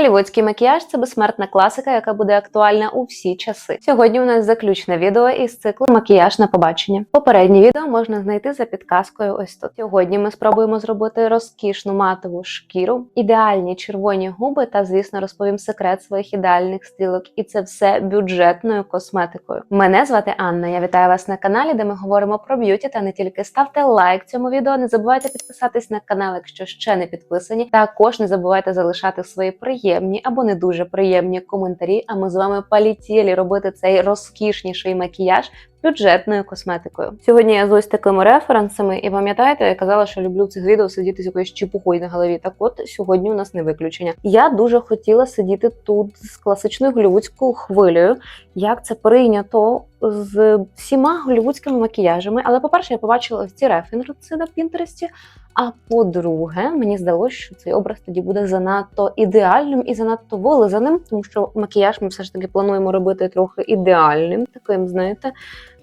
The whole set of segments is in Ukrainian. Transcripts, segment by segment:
Голівудський макіяж це безсмертна класика, яка буде актуальна у всі часи. Сьогодні у нас заключне відео із циклу Макіяж на побачення. Попереднє відео можна знайти за підказкою. Ось тут. Сьогодні ми спробуємо зробити розкішну матову шкіру, ідеальні червоні губи та, звісно, розповім секрет своїх ідеальних стрілок. І це все бюджетною косметикою. Мене звати Анна. Я вітаю вас на каналі, де ми говоримо про б'юті та не тільки ставте лайк цьому відео. Не забувайте підписатись на канал, якщо ще не підписані. Також не забувайте залишати свої приємні або не дуже приємні коментарі. А ми з вами полетіли робити цей розкішніший макіяж бюджетною косметикою. Сьогодні я з ось такими референсами, і пам'ятаєте, я казала, що люблю в цих відео сидіти з якоюсь чепухою на голові. Так от сьогодні у нас не виключення. Я дуже хотіла сидіти тут з класичною голівудською хвилею, як це прийнято з всіма голівудськими макіяжами. Але, по-перше, я побачила ці референси на Пінтересті. А по-друге, мені здалося, що цей образ тоді буде занадто ідеальним і занадто вилизаним, тому що макіяж ми все ж таки плануємо робити трохи ідеальним, таким, знаєте,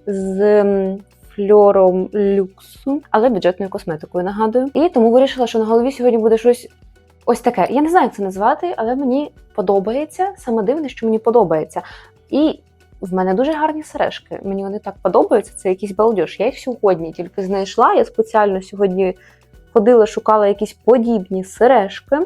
з фльором люксу, але бюджетною косметикою нагадую. І тому вирішила, що на голові сьогодні буде щось ось таке. Я не знаю, як це назвати, але мені подобається. Саме дивне, що мені подобається. І в мене дуже гарні сережки. Мені вони так подобаються. Це якийсь балдеж. Я їх сьогодні тільки знайшла. Я спеціально сьогодні ходила, шукала якісь подібні сережки,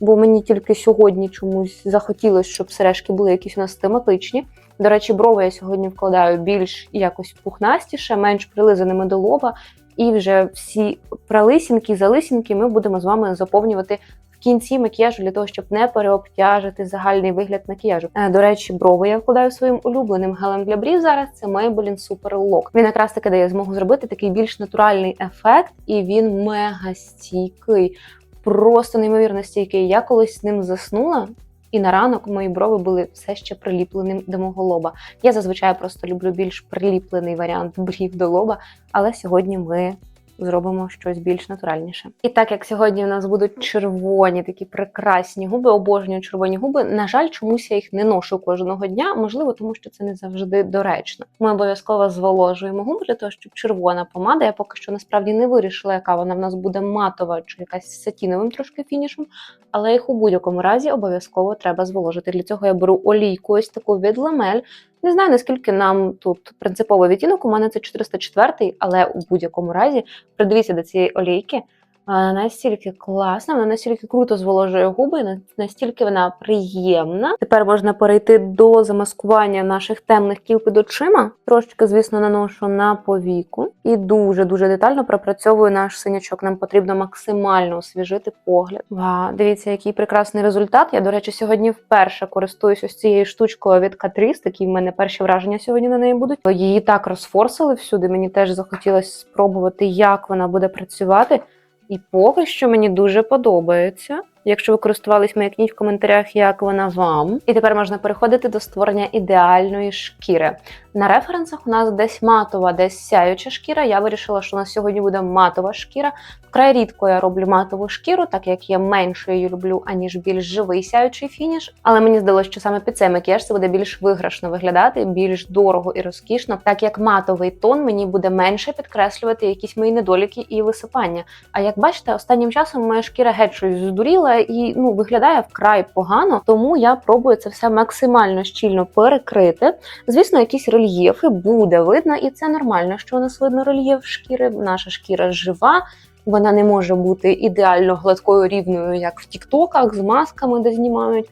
бо мені тільки сьогодні чомусь захотілося, щоб сережки були якісь у нас тематичні. До речі, брови я сьогодні вкладаю більш якось пухнастіше, менш прилизаними до лоба. І вже всі пролисінки, залисінки ми будемо з вами заповнювати в кінці макіяжу для того, щоб не переобтяжити загальний вигляд макіяжу. Е, До речі, брови я вкладаю своїм улюбленим гелем для брів зараз. Це Maybelline Super Lock. Він якраз таки дає змогу зробити такий більш натуральний ефект, і він мега стійкий, просто неймовірно стійкий. Я колись з ним заснула. І на ранок мої брови були все ще приліпленим до мого лоба. Я зазвичай просто люблю більш приліплений варіант брів до лоба, але сьогодні ми зробимо щось більш натуральніше. І так як сьогодні у нас будуть червоні, такі прекрасні губи, обожнюю червоні губи. На жаль, чомусь я їх не ношу кожного дня, можливо, тому що це не завжди доречно. Ми обов'язково зволожуємо губи для того, щоб червона помада. Я поки що насправді не вирішила, яка вона в нас буде матова чи якась сатіновим трошки фінішем, але їх у будь-якому разі обов'язково треба зволожити. Для цього я беру олійку, ось таку від ламель. Не знаю, наскільки нам тут принциповий відтінок, у мене це 404, але у будь-якому разі придивіться до цієї олійки. Вона настільки класна, вона настільки круто зволожує губи, настільки вона приємна. Тепер можна перейти до замаскування наших темних кіл під очима. Трошечки, звісно, наношу на повіку і дуже-дуже детально пропрацьовую наш синячок. Нам потрібно максимально освіжити погляд. Ва, дивіться, який прекрасний результат. Я, до речі, сьогодні вперше користуюсь ось цією штучкою від Catrice. Такі в мене перші враження сьогодні на неї будуть. Її так розфорсили всюди. Мені теж захотілося спробувати, як вона буде працювати. І поки що мені дуже подобається. Якщо ви користувались, маякніть в коментарях, як вона вам. І тепер можна переходити до створення ідеальної шкіри. На референсах у нас десь матова, десь сяюча шкіра. Я вирішила, що у нас сьогодні буде матова шкіра. Вкрай рідко я роблю матову шкіру, так як я менше її люблю, аніж більш живий сяючий фініш. Але мені здалося, що саме під цей макіяж це буде більш виграшно виглядати, більш дорого і розкішно, так як матовий тон мені буде менше підкреслювати якісь мої недоліки і висипання. А як бачите, останнім часом моя шкіра геть щось здуріла і ну виглядає вкрай погано, тому я пробую це все максимально щільно перекрити. Звісно, якісь рельєфи буде видно, і це нормально, що у нас видно рельєф шкіри. Наша шкіра жива. Вона не може бути ідеально гладкою рівною, як в тіктоках з масками, де знімають.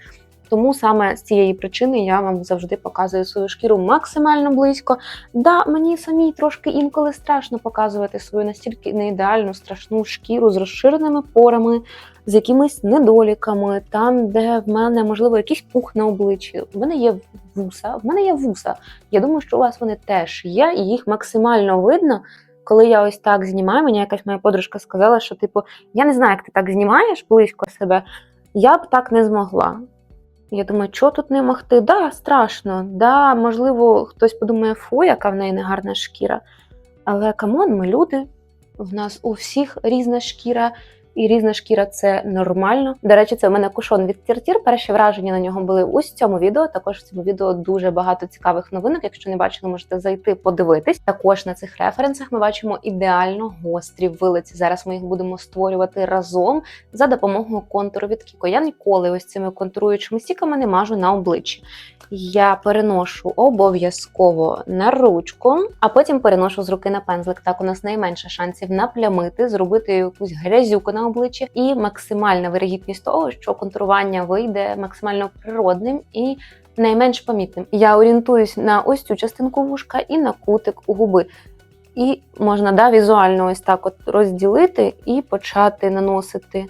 Тому саме з цієї причини я вам завжди показую свою шкіру максимально близько. Да, мені самій трошки інколи страшно показувати свою настільки неідеальну страшну шкіру з розширеними порами, з якимись недоліками, там, де в мене можливо якийсь пух на обличчі. В мене є вуса, в мене є вуса. Я думаю, що у вас вони теж є, і їх максимально видно. Коли я ось так знімаю, мені якась моя подружка сказала, що типу, я не знаю, як ти так знімаєш близько себе, я б так не змогла. Я думаю, що тут не могти? Да, страшно. Да, можливо, хтось подумає, фу, яка в неї негарна шкіра. Але камон, ми люди. В нас у всіх різна шкіра, і різна шкіра це нормально. До речі, це у мене кушон від Тіртір. Перші враження на нього були в цьому відео. Також в цьому відео дуже багато цікавих новинок. Якщо не бачили, можете зайти подивитись. Також на цих референсах ми бачимо ідеально гострі вилиці. Зараз ми їх будемо створювати разом за допомогою контуру від Кіко. Я ніколи ось цими контуруючими стіками не мажу на обличчі. Я переношу обов'язково на ручку, а потім переношу з руки на пензлик. Так у нас найменше шансів наплямити, зробити якусь грязюку на обличчі і максимальна вирогідність того, що контурування вийде максимально природним і найменш помітним. Я орієнтуюсь на ось цю частинку вушка і на кутик у губи. І можна да, візуально ось так от розділити і почати наносити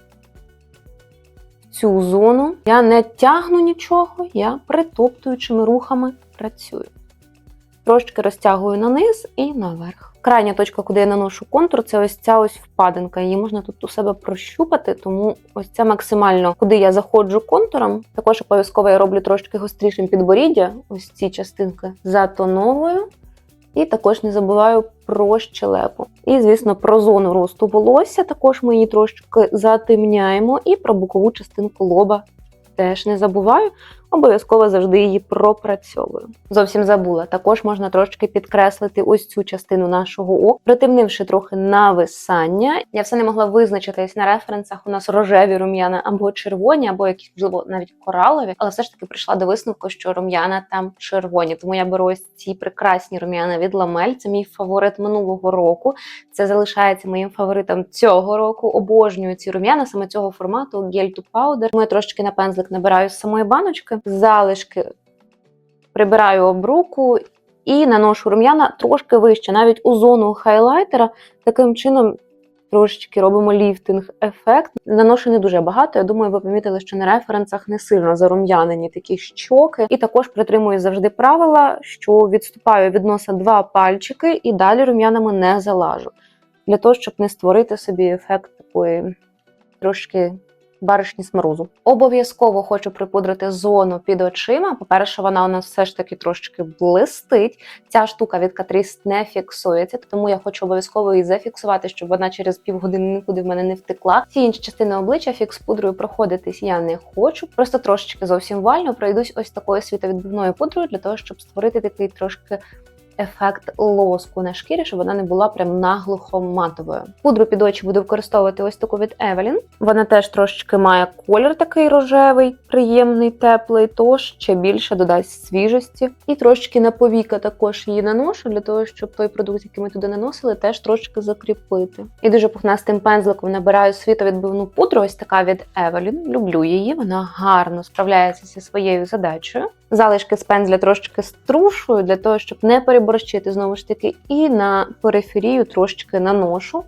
цю зону. Я не тягну нічого, я притоптуючими рухами працюю. Трошки розтягую на низ і наверх. Крайня точка, куди я наношу контур, це ось ця ось впадинка. Її можна тут у себе прощупати, тому ось це максимально, куди я заходжу контуром. Також обов'язково я роблю трошки гострішим підборіддя, ось ці частинки затоновую. І також не забуваю про щелепу. І, звісно, про зону росту волосся також ми її трошки затемняємо, і про бокову частинку лоба теж не забуваю. Обов'язково завжди її пропрацьовую. Зовсім забула. Також можна трошки підкреслити ось цю частину нашого ока, притемнивши трохи нависання. Я все не могла визначитись на референсах. У нас рожеві рум'яна або червоні, або якісь можливо навіть коралові, але все ж таки прийшла до висновку, що рум'яна там червоні. Тому я беру ось ці прекрасні рум'яна від ламель. Це мій фаворит минулого року. Це залишається моїм фаворитом цього року. Обожнюю ці рум'яна саме цього формату гель to powder. Тому я на пензлик набираю з самої баночки залишки прибираю об руку і наношу рум'яна трошки вище, навіть у зону хайлайтера. Таким чином трошечки робимо ліфтинг-ефект. Наношу не дуже багато. Я думаю, ви помітили, що на референсах не сильно зарум'янені такі щоки. І також притримую завжди правила, що відступаю від носа два пальчики і далі рум'янами не залажу. Для того, щоб не створити собі ефект такої трошки баришні сморозу. Обов'язково хочу припудрити зону під очима. По-перше, вона у нас все ж таки трошки блистить. Ця штука від Catrice не фіксується, тому я хочу обов'язково її зафіксувати, щоб вона через півгодини нікуди в мене не втекла. Ці інші частини обличчя фікс пудрою проходитись я не хочу. Просто трошечки зовсім вально пройдусь ось такою світовідбивною пудрою для того, щоб створити такий трошки ефект лоску на шкірі, щоб вона не була прям наглухо матовою. Пудру під очі буду використовувати ось таку від Evelyn. Вона теж трошечки має колір такий рожевий, приємний, теплий, тож ще більше додасть свіжості. І трошечки на повіка також її наношу, для того, щоб той продукт, який ми туди наносили, теж трошки закріпити. І дуже пухнастим пензликом набираю світовідбивну пудру, ось така від Evelyn. Люблю її, вона гарно справляється зі своєю задачею. Залишки з пензля трошечки струшую для того, щоб не переборщити знову ж таки, і на периферію трошечки наношу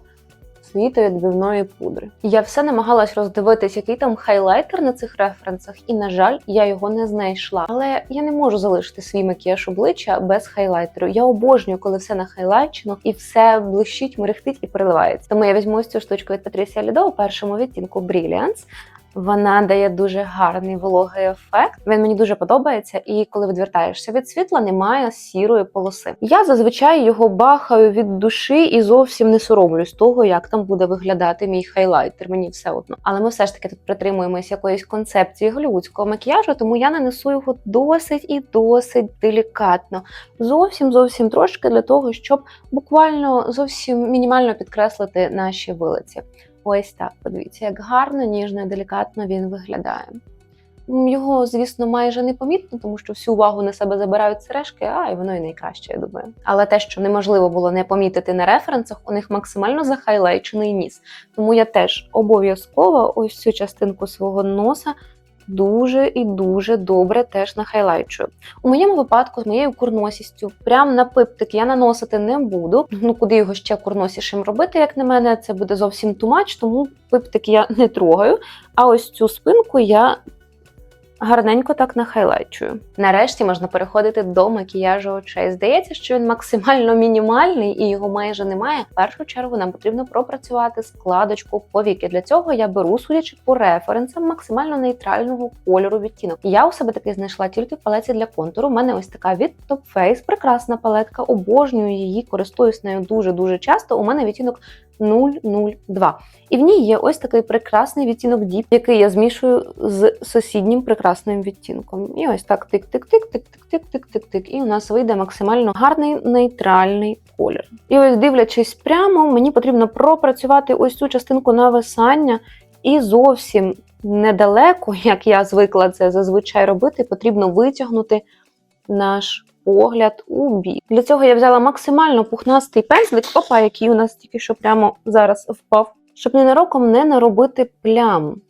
світовідбивної пудри. Я все намагалась роздивитись, який там хайлайтер на цих референсах, і, на жаль, я його не знайшла. Але я не можу залишити свій макіяж обличчя без хайлайтеру. Я обожнюю, коли все нахайлайчено і все блищить, мерехтить і переливається. Тому я візьму ось цю штучку від Patricia Lido у першому відтінку Brilliance. Вона дає дуже гарний вологий ефект. Він мені дуже подобається, і коли відвертаєшся від світла, немає сірої полоси. Я зазвичай його бахаю від душі і зовсім не соромлюсь того, як там буде виглядати мій хайлайтер. Мені все одно. Але ми все ж таки тут притримуємось якоїсь концепції голівудського макіяжу, тому я нанесу його досить і досить делікатно. Зовсім зовсім трошки для того, щоб буквально зовсім мінімально підкреслити наші вилиці. Ось так, подивіться, як гарно, ніжно і делікатно він виглядає. Його, звісно, майже не помітно, тому що всю увагу на себе забирають сережки, а і воно і найкраще, я думаю. Але те, що неможливо було не помітити на референсах, у них максимально захайлайчений ніс. Тому я теж обов'язково ось цю частинку свого носа дуже і дуже добре теж нахайлайчую. У моєму випадку з моєю курносістю, прям на пиптик я наносити не буду. Ну куди його ще курносішим робити, як на мене, це буде зовсім тумач, тому пиптик я не трогаю. А ось цю спинку я гарненько так нахайлайчую. Нарешті можна переходити до макіяжу очей. Здається, що він максимально мінімальний і його майже немає. В першу чергу нам потрібно пропрацювати складочку повіки. Для цього я беру, судячи по референсам, максимально нейтрального кольору відтінок. Я у себе таки знайшла тільки в палеці для контуру. У мене ось така від Top Face, прекрасна палетка. Обожнюю її, користуюсь нею дуже дуже часто. У мене відтінок 002. І в ній є ось такий прекрасний відтінок Deep, який я змішую з сусіднім прекрасним відтінком. І ось так тик-тик-тик-тик-тик-тик-тик-тик. І у нас вийде максимально гарний нейтральний колір. І ось дивлячись прямо, мені потрібно пропрацювати ось цю частинку нависання і зовсім недалеко, як я звикла це зазвичай робити, потрібно витягнути наш погляд у бік. Для цього я взяла максимально пухнастий пензлик, опа, який у нас тільки що прямо зараз впав, щоб ненароком не наробити плям.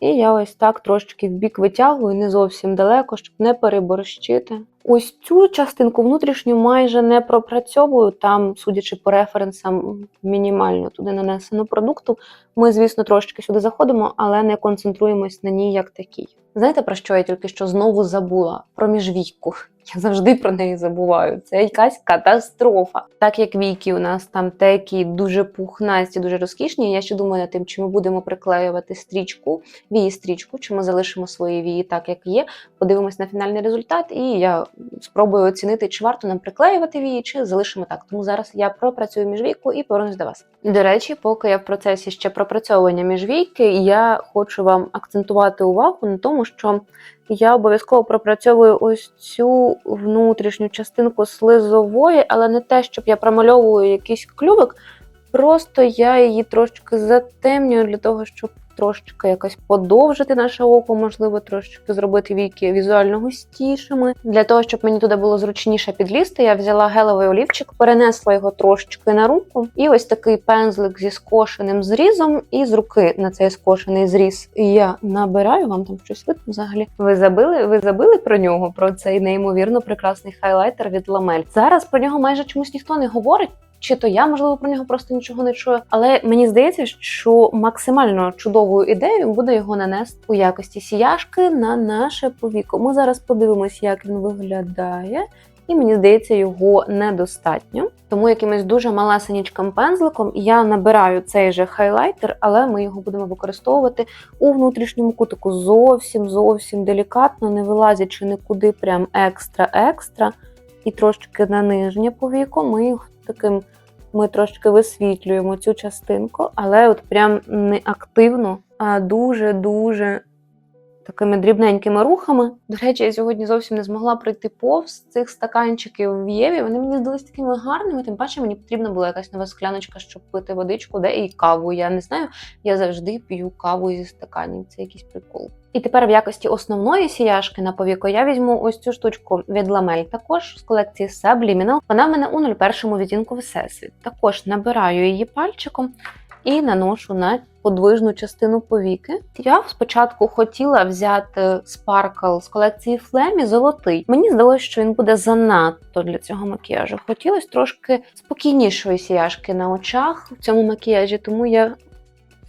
І я ось так трошечки в бік витягую, не зовсім далеко, щоб не переборщити. Ось цю частинку внутрішню майже не пропрацьовую. Там, судячи по референсам, мінімально туди нанесено продукту. Ми, звісно, трошечки сюди заходимо, але не концентруємось на ній як такій. Знаєте, про що я тільки що знову забула? Про міжвійку. Я завжди про неї забуваю. Це якась катастрофа. Так як віки у нас там такі дуже пухнасті, дуже розкішні. Я ще думаю над тим, чи ми будемо приклеювати стрічку, вії стрічку, чи ми залишимо свої вії так, як є. Подивимось на фінальний результат, і я спробую оцінити, чи варто нам приклеювати вії, чи залишимо так. Тому зараз я пропрацюю міжвійку і повернусь до вас. До речі, поки я в процесі ще пропрацьовування міжвійки, я хочу вам акцентувати увагу на тому, що я обов'язково пропрацьовую ось цю внутрішню частинку слизової, але не те, щоб я промальовую якийсь клювик. Просто я її трошки затемнюю для того, щоб трошечки якось подовжити наше око, можливо, трошечки зробити віки візуально густішими. Для того, щоб мені туди було зручніше підлізти, я взяла гелевий олівчик, перенесла його трошечки на руку, і ось такий пензлик зі скошеним зрізом, і з руки на цей скошений зріз я набираю. Вам там щось видно взагалі. Ви забили? Ви забили про нього? Про цей неймовірно прекрасний хайлайтер від Ламель. Зараз про нього майже чомусь ніхто не говорить. Чи то я, можливо, про нього просто нічого не чую, але мені здається, що максимально чудовою ідеєю буде його нанести у якості сіяшки на наше повіко. Ми зараз подивимось, як він виглядає, і мені здається, його недостатньо. Тому якимось дуже малесенічким пензликом я набираю цей же хайлайтер, але ми його будемо використовувати у внутрішньому кутику зовсім зовсім делікатно, не вилазячи нікуди, прям екстра-екстра. І трошки на нижнє повіко ми їх таким ми трошки висвітлюємо цю частинку, але от прям не активно, а дуже-дуже такими дрібненькими рухами. До речі, я сьогодні зовсім не змогла пройти повз цих стаканчиків в Єві. Вони мені здалися такими гарними, тим паче мені потрібна була якась нова скляночка, щоб пити водичку, де і каву. Я не знаю, я завжди п'ю каву зі стаканів. Це якийсь прикол. І тепер в якості основної сіяшки на повіко я візьму ось цю штучку від Ламель, також з колекції Subliminal. Вона в мене у 01 відтінку Всесвіт. Також набираю її пальчиком і наношу на подвижну частину повіки. Я спочатку хотіла взяти спаркл з колекції Флемі золотий. Мені здалося, що він буде занадто для цього макіяжу. Хотілося трошки спокійнішої сіяшки на очах в цьому макіяжі, тому я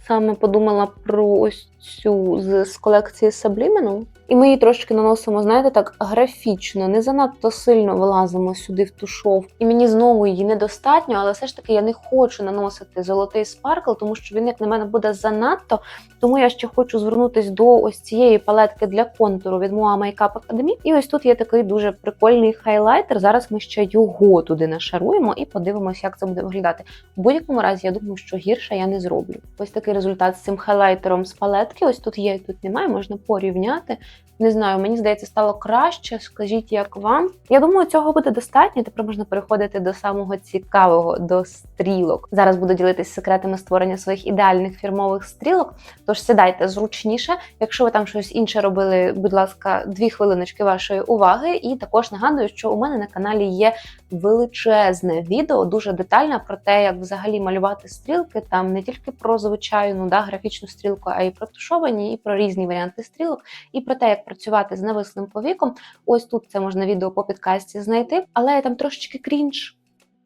саме подумала про ось цю з, з колекції Subliminal. І ми її трошки наносимо, знаєте, так графічно, не занадто сильно вилазимо сюди в тушов. І мені знову її недостатньо, але все ж таки я не хочу наносити золотий спаркл, тому що він, як на мене, буде занадто. Тому я ще хочу звернутися до ось цієї палетки для контуру від Moa Makeup Academy. І ось тут є такий дуже прикольний хайлайтер. Зараз ми ще його туди нашаруємо і подивимося, як це буде виглядати. В будь-якому разі, я думаю, що гірше я не зроблю. Ось такий результат з цим хайлайтером з палетки. Ось тут є, тут немає, можна порівняти. Не знаю, мені здається, стало краще. Скажіть, як вам? Я думаю, цього буде достатньо. Тепер можна переходити до самого цікавого, до стрілок. Зараз буду ділитися секретами створення своїх ідеальних фірмових стрілок. Тож сідайте зручніше. Якщо ви там щось інше робили, будь ласка, дві хвилиночки вашої уваги. І також нагадую, що у мене на каналі є величезне відео, дуже детальне про те, як взагалі малювати стрілки. Там не тільки про звичайну да, графічну стрілку, а й про тушовані, і про різні варіанти стрілок, і про те, як працювати з навислим повіком. Ось тут це можна відео по підкасті знайти, але там трошечки крінж.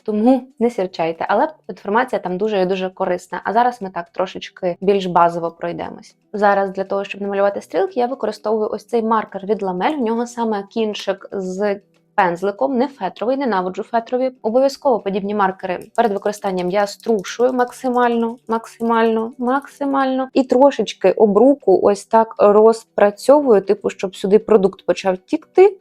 Тому не сірчайте, але інформація там дуже і дуже корисна. А зараз ми так трошечки більш базово пройдемось. Зараз для того, щоб намалювати стрілки, я використовую ось цей маркер від ламель. В нього саме кінчик з пензликом, не фетровий, ненавиджу фетрові. Обов'язково подібні маркери перед використанням я струшую максимально, максимально, максимально. І трошечки обруку ось так розпрацьовую, типу, щоб сюди продукт почав тікти,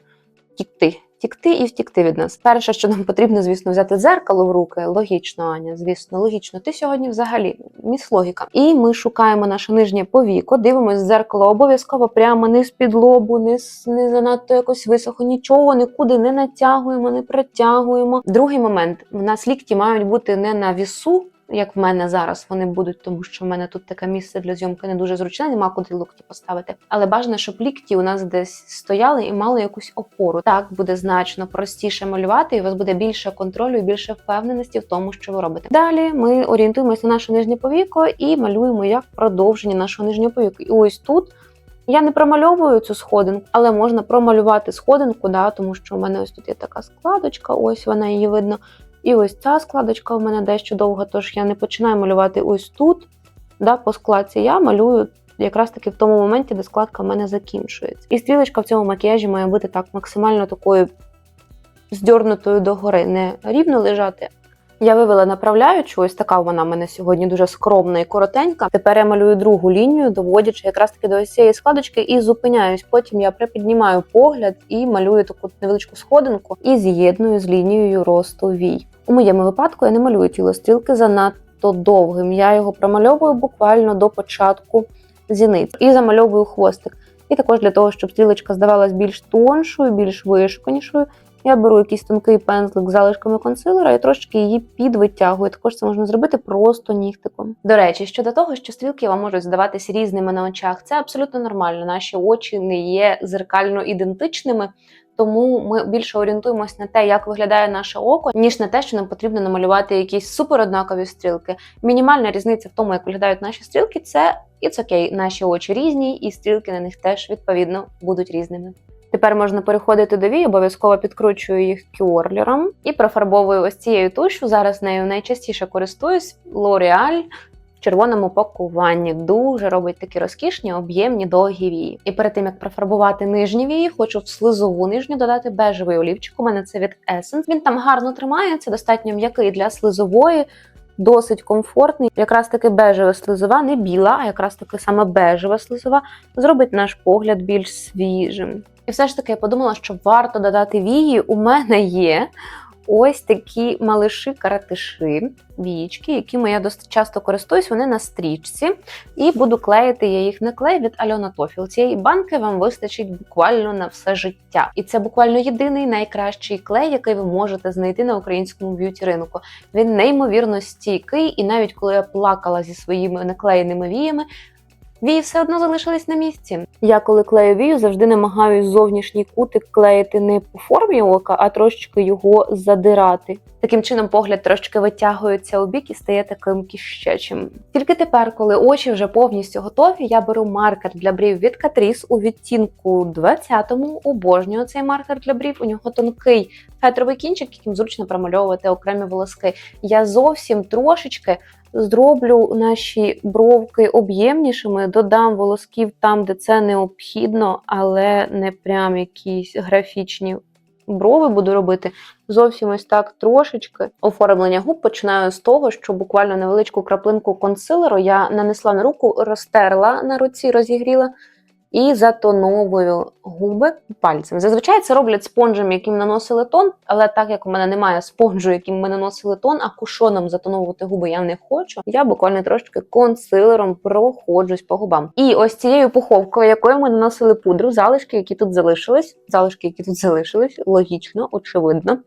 тікти. Втікти і втікти від нас. Перше, що нам потрібно, звісно, взяти дзеркало в руки. Логічно, Аня, звісно, логічно. Ти сьогодні взагалі міс логіка. І ми шукаємо наше нижнє повіко, дивимося в дзеркало обов'язково прямо не з під лобу, не, не занадто якось висохо, нічого нікуди не натягуємо, не притягуємо. Другий момент: в нас лікті мають бути не на вісу. Як в мене зараз вони будуть, тому що в мене тут таке місце для зйомки не дуже зручне, нема куди локті поставити. Але бажано, щоб лікті у нас десь стояли і мали якусь опору. Так буде значно простіше малювати, і у вас буде більше контролю і більше впевненості в тому, що ви робите. Далі ми орієнтуємося на наше нижнє повіко і малюємо як продовження нашого нижнього повіка. І ось тут. Я не промальовую цю сходинку, але можна промалювати сходинку, да, тому що у мене ось тут є така складочка, ось вона її видно. І ось ця складочка у мене дещо довга, тож я не починаю малювати ось тут, да, по складці. Я малюю якраз таки в тому моменті, де складка в мене закінчується. І стрілочка в цьому макіяжі має бути так максимально такою здьорнутою догори, не рівно лежати. Я вивела направляючу, ось така вона в мене сьогодні дуже скромна і коротенька. Тепер я малюю другу лінію, доводячи якраз таки до ось цієї складочки і зупиняюсь. Потім я припіднімаю погляд і малюю таку невеличку сходинку і з'єдную з лінією росту вій. У моєму випадку я не малюю тіло стрілки занадто довгим. Я його промальовую буквально до початку зіниць і замальовую хвостик. І також для того, щоб стрілочка здавалась більш тоншою, більш вишуканішою, я беру якийсь тонкий пензлик з залишками консилера і трошки її підвитягую. Також це можна зробити просто нігтиком. До речі, щодо того, що стрілки вам можуть здаватися різними на очах, це абсолютно нормально. Наші очі не є зеркально ідентичними. Тому ми більше орієнтуємось на те, як виглядає наше око, ніж на те, що нам потрібно намалювати якісь супероднакові стрілки. Мінімальна різниця в тому, як виглядають наші стрілки, це it's окей, наші очі різні, і стрілки на них теж відповідно будуть різними. Тепер можна переходити до вій, обов'язково підкручую їх кюрлером і профарбовую ось цією тушу. Зараз нею найчастіше користуюсь L'Oreal червоному пакуванні. Дуже робить такі розкішні, об'ємні довгі вії. І перед тим як профарбувати нижні вії, хочу в слизову нижню додати бежевий олівчик. У мене це від Essence. Він там гарно тримається, достатньо м'який для слизової. Досить комфортний, якраз таки бежева слизова, не біла, а якраз таки саме бежева слизова зробить наш погляд більш свіжим. І все ж таки я подумала, що варто додати вії. У мене є ось такі малиші каратиші, вієчки, якими я досить часто користуюсь. Вони на стрічці, і буду клеїти я їх на клей від Альона Тофіл. Цієї банки вам вистачить буквально на все життя. І це буквально єдиний найкращий клей, який ви можете знайти на українському б'юті ринку. Він неймовірно стійкий, і навіть коли я плакала зі своїми наклеєними віями. Вії все одно залишились на місці. Я коли клею вію, завжди намагаюсь зовнішній кутик клеїти не по формі ока, а трошечки його задирати. Таким чином погляд трошки витягується у бік і стає таким кіщечим. Тільки тепер, коли очі вже повністю готові, я беру маркер для брів від Catrice у відтінку 20-му. Обожнюю цей маркер для брів. У нього тонкий фетровий кінчик, яким зручно промальовувати окремі волоски. Я зовсім трошечки зроблю наші бровки об'ємнішими, додам волосків там, де це необхідно, але не прям якісь графічні брови буду робити. Зовсім ось так трошечки. Оформлення губ починаю з того, що буквально невеличку краплинку консилеру я нанесла на руку, розтерла на руці, розігріла. І затоновую губи пальцем. Зазвичай це роблять спонжем, яким наносили тон, але так як у мене немає спонжу, яким ми наносили тон, а кушоном затоновувати губи я не хочу. Я буквально трошки консилером проходжусь по губам. І ось цією пуховкою, якою ми наносили пудру, залишки, які тут залишились, залишки, які тут залишились, логічно, очевидно.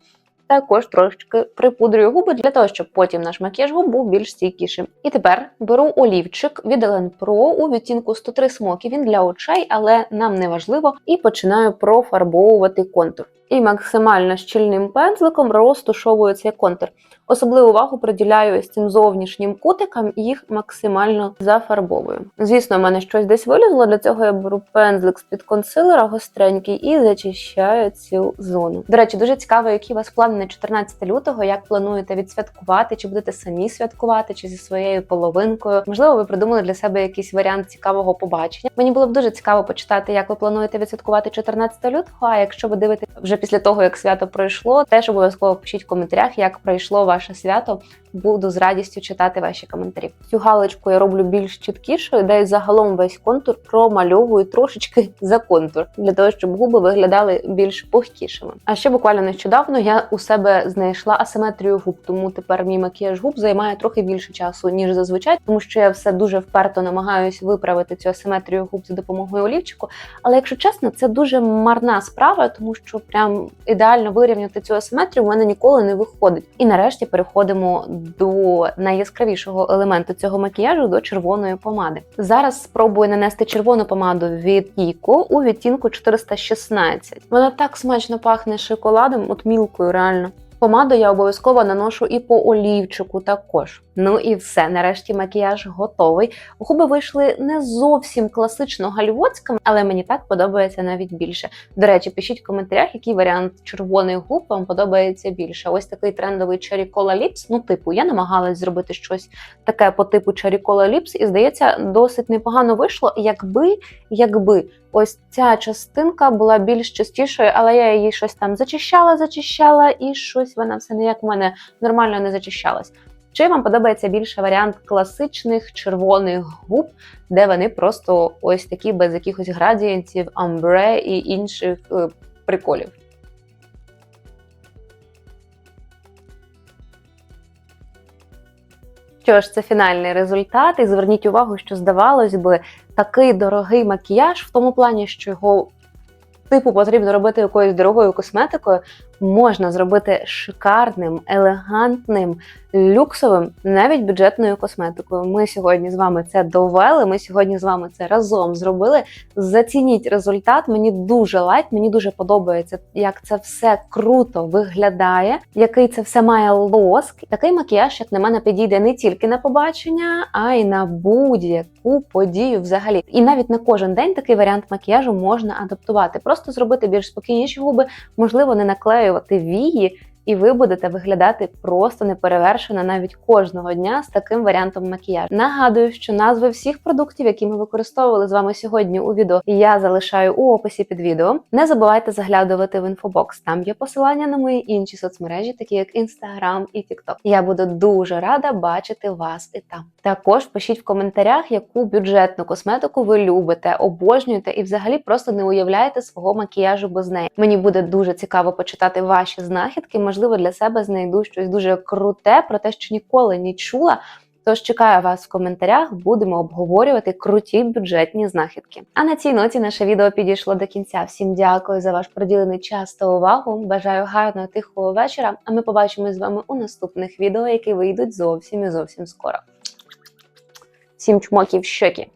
Також трошечки припудрюю губи для того, щоб потім наш макіяж губ був більш стійкішим. І тепер беру олівчик від Елен Pro у відтінку 103 смокі. Він для очей, але нам не важливо. І починаю профарбовувати контур. І максимально щільним пензликом розтушовується контур. Особливу увагу приділяю ось цим зовнішнім кутикам і їх максимально зафарбовую. Звісно, в мене щось десь вилізло. Для цього я беру пензлик з-під консилера гостренький і зачищаю цю зону. До речі, дуже цікаво, які у вас плани на 14 лютого, як плануєте відсвяткувати, чи будете самі святкувати, чи зі своєю половинкою. Можливо, ви придумали для себе якийсь варіант цікавого побачення. Мені було б дуже цікаво почитати, як ви плануєте відсвяткувати 14 лютого. А якщо ви дивитесь вже після того, як свято пройшло, теж обов'язково пишіть в коментарях, як пройшло ваше свято буду з радістю читати ваші коментарі. Цю галочку я роблю більш чіткішою, де й загалом весь контур промальовую трошечки за контур, для того, щоб губи виглядали більш пухкішими. А ще буквально нещодавно я у себе знайшла асиметрію губ, тому тепер мій макіяж губ займає трохи більше часу, ніж зазвичай, тому що я все дуже вперто намагаюся виправити цю асиметрію губ за допомогою олівчику. Але якщо чесно, це дуже марна справа, тому що прям ідеально вирівняти цю асиметрію в мене ніколи не виходить. І нарешті переходимо найяскравішого елементу цього макіяжу до червоної помади. Зараз спробую нанести червону помаду від іко у відтінку 416. Вона так смачно пахне шоколадом, от мілкою, реально. Помаду я обов'язково наношу і по олівчику також. Ну і все. Нарешті макіяж готовий. Губи вийшли не зовсім класично гальвотськими, але мені так подобається навіть більше. До речі, пишіть в коментарях, який варіант червоних губ вам подобається більше. Ось такий трендовий Cherry Lips. Ну, типу, я намагалась зробити щось таке по типу Cherry Lips, і здається, досить непогано вийшло, якби, якби. Ось ця частинка була більш частішою, але я її щось там зачищала, зачищала, і щось вона все ніяк в мене нормально не зачищалась. Чи вам подобається більше варіант класичних червоних губ, де вони просто ось такі без якихось градієнтів, амбре і інших е, приколів? Що ж, це фінальний результат, і зверніть увагу, що здавалось би, такий дорогий макіяж в тому плані, що його типу потрібно робити якоюсь дорогою косметикою, можна зробити шикарним, елегантним, люксовим, навіть бюджетною косметикою. Ми сьогодні з вами це довели. Ми сьогодні з вами це разом зробили. Зацініть результат. Мені дуже лайк, мені дуже подобається, як це все круто виглядає, який це все має лоск. Такий макіяж, як на мене, підійде не тільки на побачення, а й на будь-яку подію взагалі. І навіть на кожен день такий варіант макіяжу можна адаптувати. Просто зробити більш спокійніші губи, можливо, не наклеювати вії. І ви будете виглядати просто неперевершено навіть кожного дня з таким варіантом макіяжу. Нагадую, що назви всіх продуктів, які ми використовували з вами сьогодні у відео, я залишаю у описі під відео. Не забувайте заглядувати в інфобокс. Там є посилання на мої інші соцмережі, такі як Instagram і TikTok. Я буду дуже рада бачити вас і там. Також пишіть в коментарях, яку бюджетну косметику ви любите, обожнюєте і взагалі просто не уявляєте свого макіяжу без неї. Мені буде дуже цікаво почитати ваші знахідки. Можливо, для себе знайду щось дуже круте, про те, що ніколи не чула. Тож чекаю вас в коментарях, будемо обговорювати круті бюджетні знахідки. А на цій ноті наше відео підійшло до кінця. Всім дякую за ваш приділений час та увагу. Бажаю гарного тихого вечора. А ми побачимось з вами у наступних відео, які вийдуть зовсім і зовсім скоро. Всім чмоків щоки!